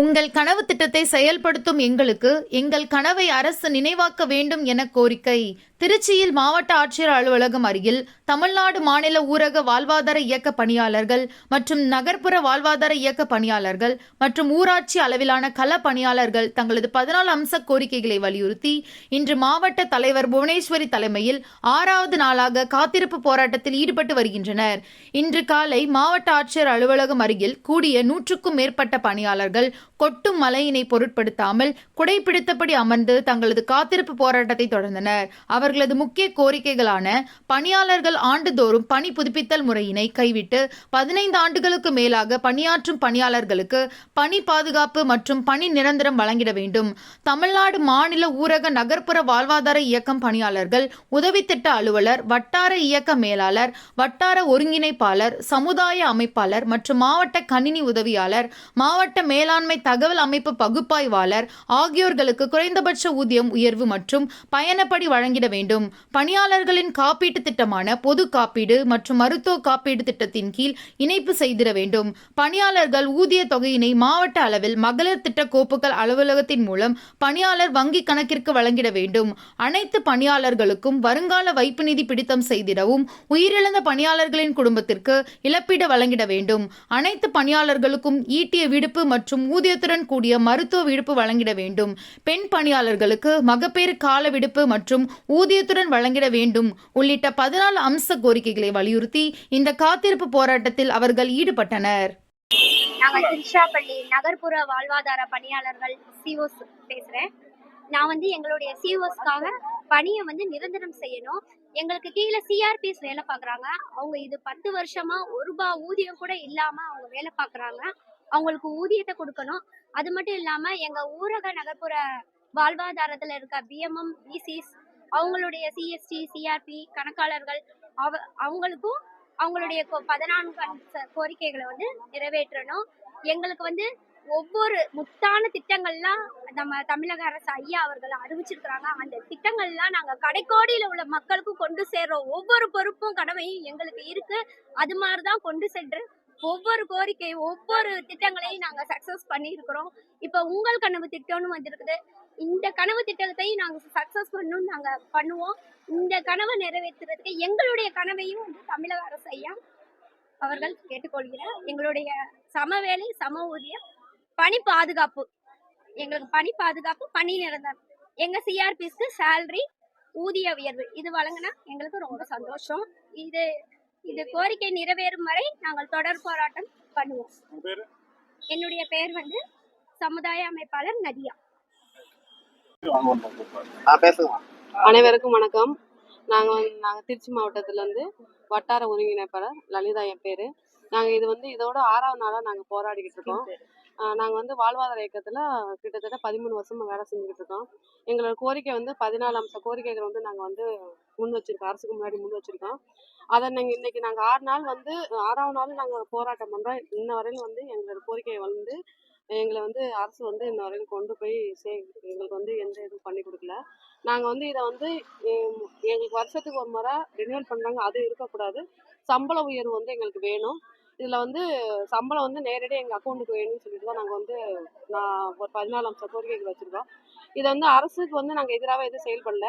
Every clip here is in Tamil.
உங்கள் கனவு திட்டத்தை செயல்படுத்தும் எங்களுக்கு எங்கள் கனவை அரசு நினைவாக்க வேண்டும் என கோரிக்கை. திருச்சியில் மாவட்ட ஆட்சியர் அலுவலகம் அருகில் தமிழ்நாடு மாநில ஊரக வாழ்வாதார இயக்க பணியாளர்கள் மற்றும் நகர்ப்புற வாழ்வாதார இயக்க பணியாளர்கள் மற்றும் ஊராட்சி அளவிலான கள பணியாளர்கள் தங்களது பதினாலு அம்ச கோரிக்கைகளை வலியுறுத்தி இன்று மாவட்ட தலைவர் புவனேஸ்வரி தலைமையில் ஆறாவது நாளாக காத்திருப்பு போராட்டத்தில் ஈடுபட்டு வருகின்றனர். இன்று காலை மாவட்ட ஆட்சியர் அலுவலகம் அருகில் கூடிய நூற்றுக்கும் மேற்பட்ட பணியாளர்கள் கொட்டும் மழையினை பொருட்படுத்தாமல் குடைப்பிடித்தபடி அமர்ந்து தங்களது காத்திருப்பு போராட்டத்தை தொடர்ந்தனர். அவர்களது முக்கிய கோரிக்கைகளான பணியாளர்கள் ஆண்டுதோறும் பணி புதுப்பித்தல் முறையினை கைவிட்டு பதினைந்து ஆண்டுகளுக்கு மேலாக பணியாற்றும் பணியாளர்களுக்கு பணி பாதுகாப்பு மற்றும் பணி நிரந்தரம் வழங்கிட வேண்டும். தமிழ்நாடு மாநில ஊரக நகர்ப்புற வாழ்வாதார இயக்கம் பணியாளர்கள் உதவி திட்ட அலுவலர் வட்டார இயக்க மேலாளர் வட்டார ஒருங்கிணைப்பாளர் சமுதாய அமைப்பாளர் மற்றும் மாவட்ட கணினி உதவியாளர் மாவட்ட மேலாண்மை தகவல் அமைப்பு பகுப்பாய்வாளர் ஆகியோர்களுக்கு குறைந்தபட்ச ஊதியம் உயர்வு மற்றும் பயணப்படி வழங்கிட வேண்டும் பணியாளர்களின் காப்பீட்டு திட்டமான பொது காப்பீடு மற்றும் மருத்துவ காப்பீடு திட்டத்தின் கீழ் இணைப்பு செய்திட வேண்டும். பணியாளர்கள் ஊதிய தொகையினை மாவட்ட அளவில் மகளிர் திட்ட கோப்புகள் அலுவலகத்தின் மூலம் பணியாளர் வங்கி கணக்கிற்கு வழங்கிட வேண்டும். அனைத்து பணியாளர்களுக்கும் வருங்கால வைப்பு நிதி பிடித்தம் செய்திடவும் உயிரிழந்த பணியாளர்களின் குடும்பத்திற்கு இழப்பீடு வழங்கிட வேண்டும். அனைத்து பணியாளர்களுக்கும் ஈட்டிய விடுப்பு மற்றும் ஊதியத்துடன் கூடிய மருத்துவ விடுப்பு வழங்கிட வேண்டும். பெண் பணியாளர்களுக்கு மகப்பேறு கால விடுப்பு மற்றும் ஊதியத்துடன் வழங்கிட வேண்டும் உள்ளிட்ட பதினாலு அம்ச கோரிக்கைகளை வலியுறுத்தி இந்த காத்திருப்பு போராட்டத்தில் அவர்கள் ஈடுபட்டனர். நாங்கள் திருச்சிராப்பள்ளி நகர்ப்புற வாழ்வாதார பணியாளர்கள் சிஓஸ் பேசுகிறேன் நான் வந்து எங்களுடைய சிஓஸ்க்காக பணியை வந்து நிரந்தரம் செய்யணும். எங்களுக்கு கீழே சிஆர்பிஎஸ் வேலை பார்க்குறாங்க. அவங்க இது பத்து வருஷமா ஒரு ரூபா ஊதியம் கூட இல்லாமல் அவங்க வேலை பார்க்குறாங்க. அவங்களுக்கு ஊதியத்தை கொடுக்கணும். அது மட்டும் இல்லாமல் எங்கள் ஊரக நகர்ப்புற வாழ்வாதாரத்தில் இருக்க பிஎம்எம் பிசிஸ் அவங்களுடைய சிஎஸ்டி சிஆர்பி கணக்காளர்கள் அவ அவங்களுக்கும் அவங்களுடைய பதினான்கு கோரிக்கைகளை வந்து நிறைவேற்றணும். எங்களுக்கு வந்து ஒவ்வொரு முத்தான திட்டங்கள்லாம் நம்ம தமிழக அரசு ஐயா அவர்கள் அறிவிச்சிருக்கிறாங்க. அந்த திட்டங்கள்லாம் நாங்கள் கடைக்கோடியில் உள்ள மக்களுக்கும் கொண்டு சேர்றோம். ஒவ்வொரு பொறுப்பும் கடமையும் எங்களுக்கு இருக்கு. அது மாதிரி தான் கொண்டு சென்று ஒவ்வொரு கோரிக்கை ஒவ்வொரு திட்டங்களையும் நாங்கள் சக்ஸஸ் பண்ணியிருக்கிறோம். இப்போ உங்கள் கனவு திட்டம்னு வந்திருக்குது. இந்த கனவு திட்டத்தையும் நாங்கள் சக்ஸஸ் பண்ணணும்னு நாங்கள் பண்ணுவோம். இந்த கனவை நிறைவேற்றுறதுக்கு எங்களுடைய கனவையும் வந்து தமிழக அரசு ஐயா அவர்கள் கேட்டுக்கொள்கிறார். எங்களுடைய சம வேலை சம ஊதியம் பணி பாதுகாப்பு. எங்களுக்கு பணி பாதுகாப்பு பணி நிரந்தரம். எங்க சிஆர்பிஸ்க்கு சேலரி ஊதிய உயர்வு. இது வழங்கினா எங்களுக்கு ரொம்ப சந்தோஷம். இது இது கோரிக்கை நிறைவேறும் வரை நாங்கள் தொடர் போராட்டம் பண்ணுவோம். என்னுடைய பெயர் வந்து சமுதாய அமைப்பாளர் நதியா வாங்க வந்து கூப்பிடுறாரு. ஆ பேசுங்க அனைவருக்கும் வணக்கம். நாங்கள் வந்து நாங்கள் திருச்சி மாவட்டத்திலேருந்து வட்டார ஒருங்கிணைப்பாளர் லலிதா என் பேர். நாங்கள் இது வந்து இதோட ஆறாவது நாளாக நாங்கள் போராடிக்கிட்டு இருக்கோம். நாங்கள் வந்து வாழ்வாதார இயக்கத்தில் கிட்டத்தட்ட பதிமூணு வருஷமாக வேலை செஞ்சுக்கிட்டு இருக்கோம். எங்களோட கோரிக்கை வந்து பதினாலு அம்ச கோரிக்கைகள் வந்து நாங்கள் வந்து முன் வச்சிருக்கோம். அரசுக்கு முன்னாடி முன் வச்சிருக்கோம். அதை நாங்கள் இன்னைக்கு நாங்கள் ஆறு நாள் வந்து ஆறாவது நாள் நாங்கள் போராட்டம் பண்ணுறோம் இன்ன வரையிலும் வந்து எங்களோட கோரிக்கையை வந்து எங்களை வந்து அரசு வந்து இன்ன வரைக்கும் கொண்டு போய் சே எங்களுக்கு வந்து எந்த இதுவும் பண்ணி கொடுக்கல. நாங்கள் வந்து இதை வந்து எங்களுக்கு வருஷத்துக்கு ஒரு முறை ரினியூவல் பண்ணுறாங்க அது இருக்கக்கூடாது. சம்பள உயர்வு வந்து எங்களுக்கு வேணும். இதில் வந்து சம்பளம் வந்து நேரடியாக எங்கள் அக்கௌண்ட்டுக்கு வேணும்னு சொல்லிட்டு தான் நாங்கள் வந்து நான் ஒரு பதினாலு அம்ச கோரிக்கைகள் வச்சுருக்கோம். இதை வந்து அரசுக்கு வந்து நாங்கள் எதிராக எதுவும் செயல்படல.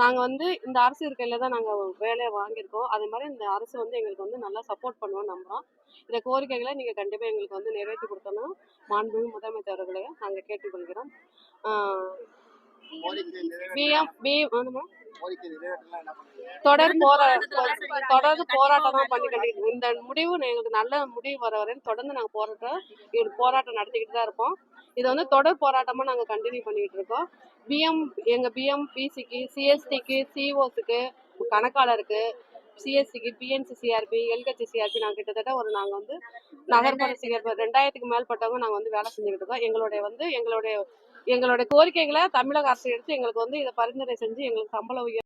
நாங்கள் வந்து இந்த அரசு இருக்கையில் தான் நாங்கள் வேலையை வாங்கியிருக்கோம். அதே மாதிரி இந்த அரசு வந்து எங்களுக்கு வந்து நல்லா சப்போர்ட் பண்ணுவோம்னு நம்புகிறோம் இந்த கோரிக்கைகளை நீங்கள் கண்டிப்பாக எங்களுக்கு வந்து நிறைவேற்றி கொடுத்தோன்னா மாண்புமிகு முதலமைச்சர் அவர்களையும் நாங்கள் கேட்டுக்கொள்கிறோம். கோரிக்கை பிஎம் பி ஆமாம் கோரிக்கை நிறைவேற்றலாம் என்ன பண்ணுவீங்க? தொடர் போரா தொடர்ந்து போராட்டம் தான் பண்ணிக்கிட்டு இருக்கோம். இந்த முடிவு எங்களுக்கு நல்ல முடிவு வர வரையும் தொடர்ந்து நாங்கள் போராட்டம் போராட்டம் நடத்திக்கிட்டு தான் இருப்போம் இது வந்து தொடர் போராட்டமாக நாங்கள் கண்டினியூ பண்ணிக்கிட்டு இருக்கோம். பிஎம் எங்கள் பிஎம் பிசிக்கு சிஎஸ்டிக்கு சிஓஸுக்கு கணக்காளருக்கு சிஎஸ்சிக்கு பிஎன்சி சிஆர்பி எல்கட்சி சிஆர்பி நாங்கள் கிட்டத்தட்ட ஒரு நாங்கள் வந்து நகர்ப்புற சிஆர்பி ரெண்டாயிரத்துக்கு மேற்பட்டவங்க நாங்கள் வந்து வேலை செஞ்சுக்கிட்டு இருக்கோம். எங்களுடைய வந்து எங்களுடைய எங்களுடைய கோரிக்கைகளை தமிழக அரசு எடுத்து எங்களுக்கு வந்து இதை பரிந்துரை செஞ்சு எங்களுக்கு சம்பள உயர்